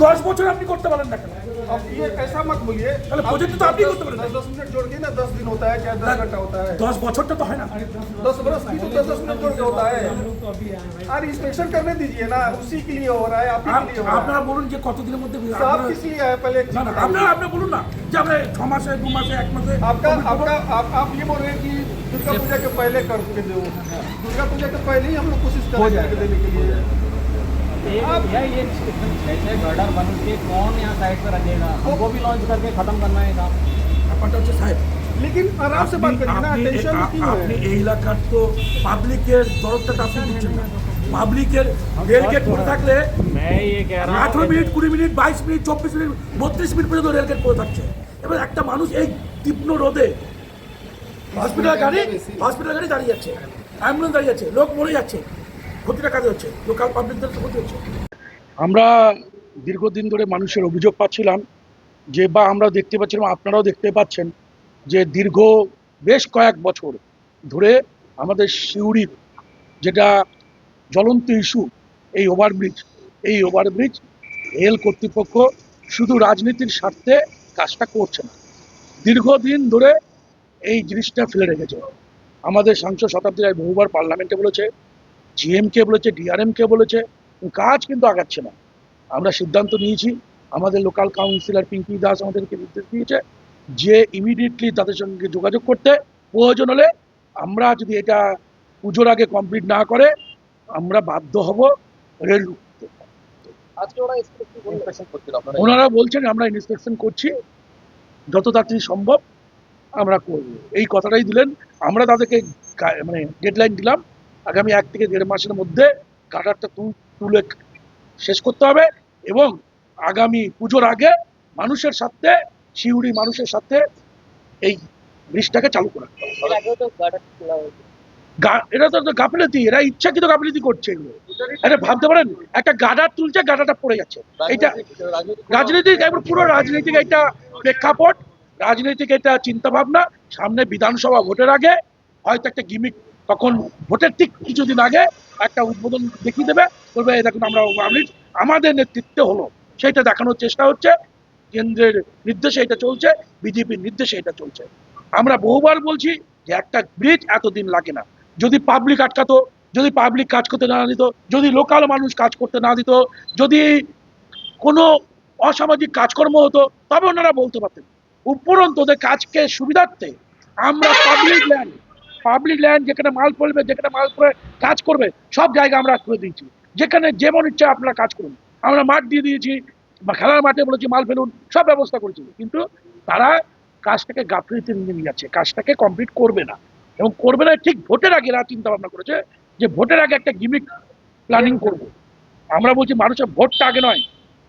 দশ বছর আপনি করতে পারেন না কেন अब ये ऐसा मत बोलिए अरे प्रोजेक्ट तो आप ही करते दस दस मिनट जोड़ के ना दस दिन होता है क्या दस घंटा होता है দশ বছরটা তো হয় না दस बरस की तो दस दस मिनट जोड़ के होता है अरे इंस्पेक्शन करने दीजिए ना उसी के लिए हो रहा है आप ही আপ- के लिए हो रहा আপনারা বলুন যে কতদিনের মধ্যে है साहब किस लिए आए पहले एक না चीज না बताइए। আপনারা আপনি বলুন না যে আমরা ছ মাসে দু মাসে এক মাসে आपका complete করবো। आपका आप, आप ये बोल रहे हैं कि दुर्गा पूजा के पहले करके दो दुर्गा पूजा के पहले ही हम लोग कोशिश कर रहे हैं देने के लिए एक भैया ये जैसे गर्डर बन के कौन यहाँ साइड पे रखेगा हमको भी लॉन्च करके खत्म करना है काम ব্যাপারটা হচ্ছে সাহেব लेकिन आराम से बात আপনি करिए ना আপনি- टेंशन আ- क्यों আপনি है এই এলাকার তো পাবলিকের দরদটা আপনি দিচ্ছেন না পাবলিকের রেলগেট পড়ে থাকলে मैं ये कह रहा আঠারো हूँ মিনিট কুড়ি মিনিট বাইশ মিনিট চব্বিশ মিনিট বত্রিশ মিনিট পর্যন্ত রেলগেট পড়ে থাকছে এবার একটা মানুষ এই তীব্র রোদে হসপিটাল গাড়ি হসপিটাল গাড়ি দাঁড়িয়ে যাচ্ছে অ্যাম্বুলেন্স দাঁড়িয়ে যাচ্ছে লোক মরে যাচ্ছে ক্ষতিটা কাজে হচ্ছে? লোকাল পাবলিকদের ক্ষতি হচ্ছে। আমরা দীর্ঘদিন ধরে মানুষের অভিযোগ পাচ্ছিলাম যে, বা আমরা দেখতে পাচ্ছিলাম, আপনারাও দেখতে পাচ্ছেন যে, দীর্ঘ বেশ কয়েক বছর ধরে আমাদের সিউড়ির যেটা জ্বলন্ত ইস্যু এই ওভারব্রিজ এই ওভারব্রিজ রেল কর্তৃপক্ষ শুধু রাজনীতির স্বার্থে কাজটা করছে না। দীর্ঘদিন ধরে এই জিনিসটা ফেলে রেখেছে। আমাদের সাংসদ শতাব্দী রায় বহুবার পার্লামেন্টে বলেছে জিএমকে বলেছে ডিআরএম কে বলেছে কাজ কিন্তু আগাচ্ছে না। আমরা সিদ্ধান্ত নিয়েছি আমাদের লোকাল কাউন্সিলর পিঙ্কি দাস আমাদেরকে নির্দেশ দিয়েছে যে ইমিডিয়েটলি তাদের সঙ্গে যোগাযোগ করতে। প্রয়োজন হলে আমরা যদি এটা পুজোর আগে কমপ্লিট না করে আমরা বাধ্য হব রেল ওনারা বলছেন আমরা ইন্সপেকশন করছি যত তাড়াতাড়ি সম্ভব আমরা করব। এই কথাটাই দিলেন আমরা তাদেরকে মানে ডেডলাইন দিলাম আগামী এক থেকে দেড় মাসের মধ্যে কাটারটা তুলে শেষ করতে হবে এবং আগামী পুজোর আগে মানুষের সাথে শিউড়ি মানুষের সাথে এই ব্রিজটাকে চালু করা। এটা তো গাফিলতি এরা ইচ্ছাকৃত গাফিলতি করছে এগুলো। আরে ভাবতে পারেন একটা গাডার তুলছে গাডাটা পড়ে যাচ্ছে। এটা রাজনৈতিক একবার পুরো রাজনৈতিক একটা প্রেক্ষাপট রাজনৈতিক একটা চিন্তা ভাবনা সামনে বিধানসভা ভোটের আগে হয়তো একটা গিমিক তখন ভোটের ঠিক কিছুদিন আগে একটা উদ্বোধন দেখিয়ে দেবে, বলবে দেখুন, আমরা ওভারব্রিজ আমাদের নেতৃত্বে হলো। সেটা দেখানোর চেষ্টা হচ্ছে, কেন্দ্রের নির্দেশে এটা চলছে, বিজেপির নির্দেশে এটা চলছে। আমরা বহুবার বলছি যে একটা ব্রিজ এতদিন লাগে না। যদি পাবলিক আটকাতো, যদি পাবলিক কাজ করতে না দিত, যদি লোকাল মানুষ কাজ করতে না দিত, যদি কোনো অসামাজিক কাজকর্ম হতো, তবে ওনারা বলতে পারতেন, উপরন্ত ওদের কাজকে সুবিধার্থে আমরা পাবলিক ল্যান্ড পাবলিক ল্যান্ড যেখানে মাল পড়বে, যেখানে মাল পড়ে কাজ করবে, সব জায়গা আমরা করে দিয়েছি। যেখানে যেমন ইচ্ছা আপনারা কাজ করুন। আমরা মাঠ দিয়ে দিয়েছি, বা খেলার মাঠে বলেছি, মাল ফেলুন, সব ব্যবস্থা করেছি। কিন্তু তারা কাজটাকে গাফলিতে নিয়ে যাচ্ছে, কাজটাকে কমপ্লিট করবে না। এবং করবে না, ঠিক ভোটের আগে এরা চিন্তা ভাবনা করেছে যে ভোটের আগে একটা গিমিক প্ল্যানিং করব। আমরা বলছি, মানুষের ভোটটা আগে নয়,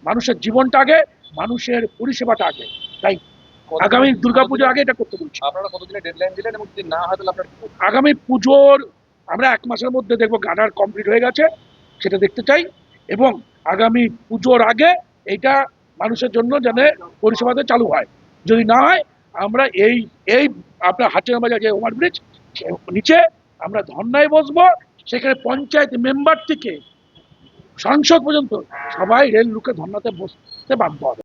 মানুষের জীবনটা আগে, মানুষের পরিষেবাটা আগে। তাই আগামী দুর্গাপুজোর আগে এটা করতে বলছি। আপনারা কতদিনের ডেডলাইন দিলেন এবং যদি না হয় তাহলে আপনারা আগামী পুজোর আমরা এক মাসের মধ্যে দেখব গাডার কমপ্লিট হয়ে গেছে সেটা দেখতে চাই এবং আগামী পুজোর আগে এটা মানুষের জন্য যেন পরিষেবাতে চালু হয়। যদি না হয় আমরা এই এই আপনার হাটের বাজার যে ওভারব্রিজ নিচে আমরা ধর্নায় বসবো সেখানে পঞ্চায়েত মেম্বার থেকে সাংসদ পর্যন্ত সবাই রেল রুকে ধর্নাতে বসতে বাধ্য হবে।